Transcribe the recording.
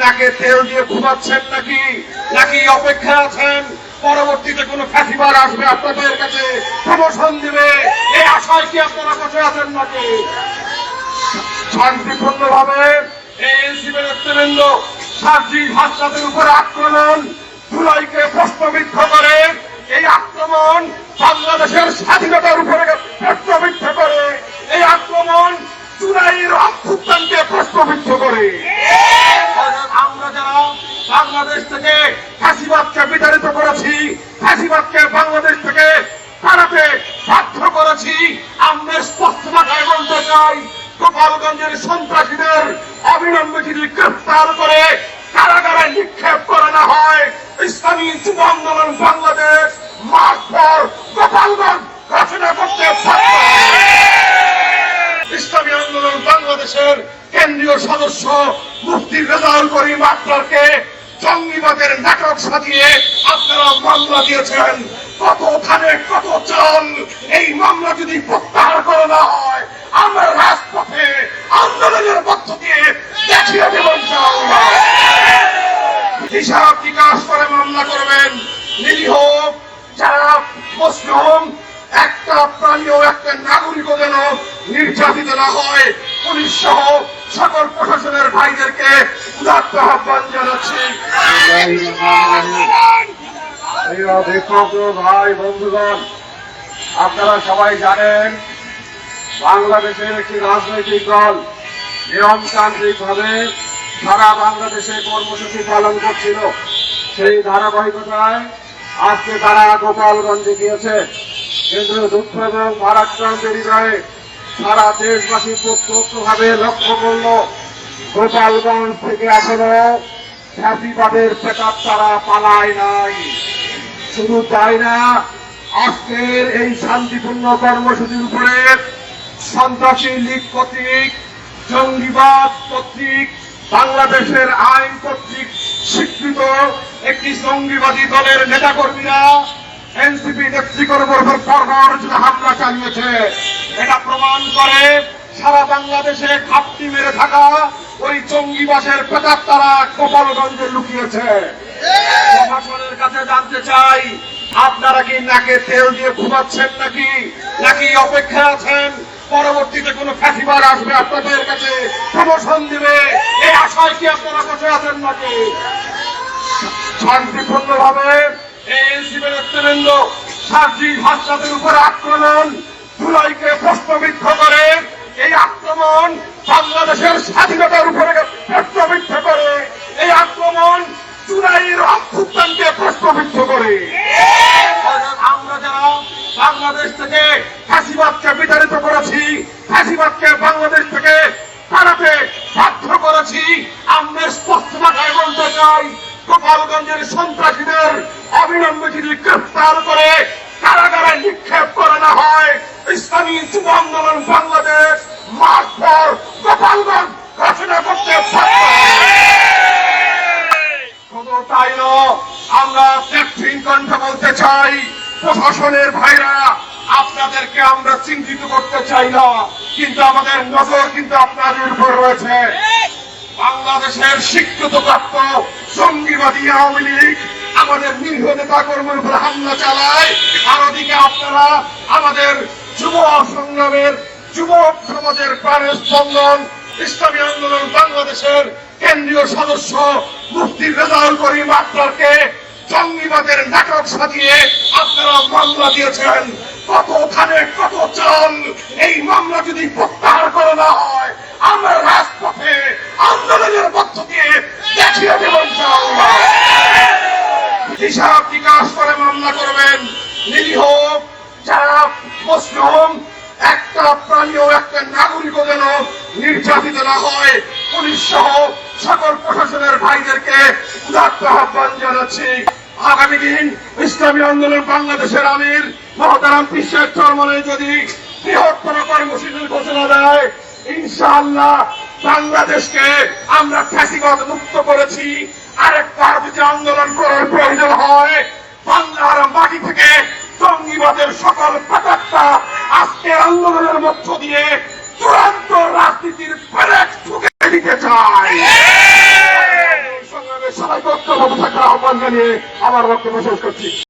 নাকে তেল দিয়ে ঘুমাচ্ছেন নাকি? নাকি অপেক্ষা আছেন? পরবর্তীতে কোনো ফ্যাসিবার আসবে আপনাদের কাছে? প্রমোশন দিবে। এই আশায় কি আপনারা বসে আছেন নাকি? শান্তিপূর্ণ ভাবে এই এনসিপি নেতৃবৃন্দ উপরে আক্রমণ জুলাইকে প্রশ্নবিদ্ধ করে এই আক্রমণ বাংলাদেশের স্বাধীনতার উপরে প্রশ্নবিদ্ধ করে। এই আক্রমণ জুলাইয়ের অভ্যুত্থানকে প্রশ্নবিদ্ধ করে। গোপালগঞ্জের সন্ত্রাসীদের অবিলম্বে যদি গ্রেফতার করে, কারাগারে নিক্ষেপ করে না হয়, ইসলামী যুব আন্দোলন বাংলাদেশ মাঠ পর গোপালগঞ্জ ঘোষণা করতে ইসলামী আন্দোলন বাংলাদেশের কেন্দ্রীয় সদস্য মুফতি রেজাউল করিম আপনারকে জঙ্গিবাদের নাটক সাজিয়ে আপনারা মামলা দিয়েছেন। কতখানে কত চাল। এই মামলা যদি প্রত্যাহার করে না হয়, আমরা রাজপথে আন্দোলনের মধ্য দিয়ে দেখিয়ে দেব হিসাব বিকাশ করে মামলা করবেন। নিরীহ, যারা মুসলিম, একটা প্রাণী ও একটা নাগরিকও যেন নির্যাতিত না হয়, পুলিশ সহ সকল প্রশাসনের ভাইদেরকে উদাত্ত আহ্বান জানাচ্ছি। ভাই বন্ধুগণ, আপনারা সবাই জানেন, বাংলাদেশের একটি রাজনৈতিক দল নিয়মতান্ত্রিক ভাবে সারা বাংলাদেশে কর্মসূচি পালন করছিল। সেই ধারাবাহিকতায় আজকে তারা গোপালগঞ্জে গিয়েছে। কিন্তু দুঃখ এবং মারাক্রান্তের হৃদয়ে সারা দেশবাসী প্রত্যক্ষভাবে লক্ষ্য করল, গোপালগঞ্জ থেকে এখনও ফ্যাসিবাদের পেটার তারা পালায় নাই। শুধু তাই না, আজকের এই শান্তিপূর্ণ কর্মসূচির উপরে সন্ত্রাসী লীগ কর্তৃক, জঙ্গিবাদ কর্তৃক, বাংলাদেশের আইন কর্তৃক স্বীকৃত একটি জঙ্গিবাদী দলের নেতাকর্মীরা এনসিপি নেতৃত্বের উপর পরপর হামলা চালিয়েছে, এটা প্রমাণ করে সারা বাংলাদেশে ঘাপটি মেরে থাকা ওই জঙ্গিবাসের পেতার তারা গোপালগঞ্জে লুকিয়েছে। প্রশাসনের কাছে জানতে চাই, আপনারা কি নাকে তেল দিয়ে ঘুমাচ্ছেন নাকি? নাকি অপেক্ষা আছেন? পরবর্তীতে কোনো ফ্যাসিবার আসবে আপনাদের কাছে? প্রমোশন দিবে? এই আশায় কি আপনারা বসে আছেন নাকি? শান্তিপূর্ণ ভাবে এই এনসিপি প্রশ্নবিদ্ধ করে, এই আক্রমণ বাংলাদেশের স্বাধীনতার উপরে এই আক্রমণ জুলাইয়ের অভ্যুত্থানকে করে। আমরা যারা বাংলাদেশ থেকে ফাঁসিবাদকে বিতাড়িত করেছি, ফাঁসিবাদকে বাংলাদেশ থেকে তাড়াতে বাধ্য করেছি, আমরা স্পষ্ট ভাষায় বলতে চাই, গোপালগঞ্জের সন্ত্রাসীদের অবিলম্বে যদি গ্রেফতার করে কারাগারে নিক্ষেপ করে না হয় ইসলামী যুব আন্দোলন বাংলাদেশ মাঠ পর গোপালগঞ্জ ঘোষণা করতে শুধু তাই নয় আমরা ত্যাগহীন কণ্ঠে বলতে চাই, প্রশাসনের ভাইরা, আপনাদেরকে আমরা চিন্তিত করতে চাই না, কিন্তু আমাদের নজর কিন্তু আপনাদের উপর রয়েছে। বাংলাদেশের স্বীকৃত প্রাপ্ত জঙ্গিবাদী আওয়ামী লীগ আমাদের নিরীহ নেতা কর্মীর উপর হামলা চালায় আর ওদিকে আপনারা আমাদের যুব সংগ্রামের যুবক সমাজের প্রাণের স্পন্দন, ইসলামী আন্দোলন বাংলাদেশের কেন্দ্রীয় সদস্য মুফতি রেজাউল করিম আপনারকে জঙ্গিবাদের নাটক সাজিয়ে আপনারা মামলা দিয়েছেন কত কতখানে কত চাল, এই মামলা যদি প্রত্যাহার করে না হয়, আমরা রাজপথে আন্দোলনের মধ্য দিয়ে দেখিয়ে। হিসাব বিকাশ করে মামলা করবেন। নিরীহ যারা মুসলিম, একটা প্রাণী ও একটা নাগরিকও যেন নির্যাতিত না হয় পুলিশ সহ সকল প্রশাসনের ভাইদেরকে উদাত্ত আহ্বান জানাচ্ছি। আগামী দিন ইসলামী আন্দোলন বাংলাদেশের আমির মহতারাম বিশ্বের চরমনে যদি বৃহত্তর কর্মসূচির ঘোষণা দেয়, ইনশাআল্লাহ বাংলাদেশকে আমরা ফ্যাসিবাদ মুক্ত করেছি। যদি আন্দোলন করার প্রয়োজন হয়। বাংলার মাটি থেকে জঙ্গিবাদের সকল পাতাক্তা আজকে আন্দোলনের মধ্য দিয়ে চূড়ান্ত রাজনীতির প্যারেক ঠুকে দিতে চায় থাকার আহ্বান জানিয়ে আমার বক্তব্য শেষ করছি।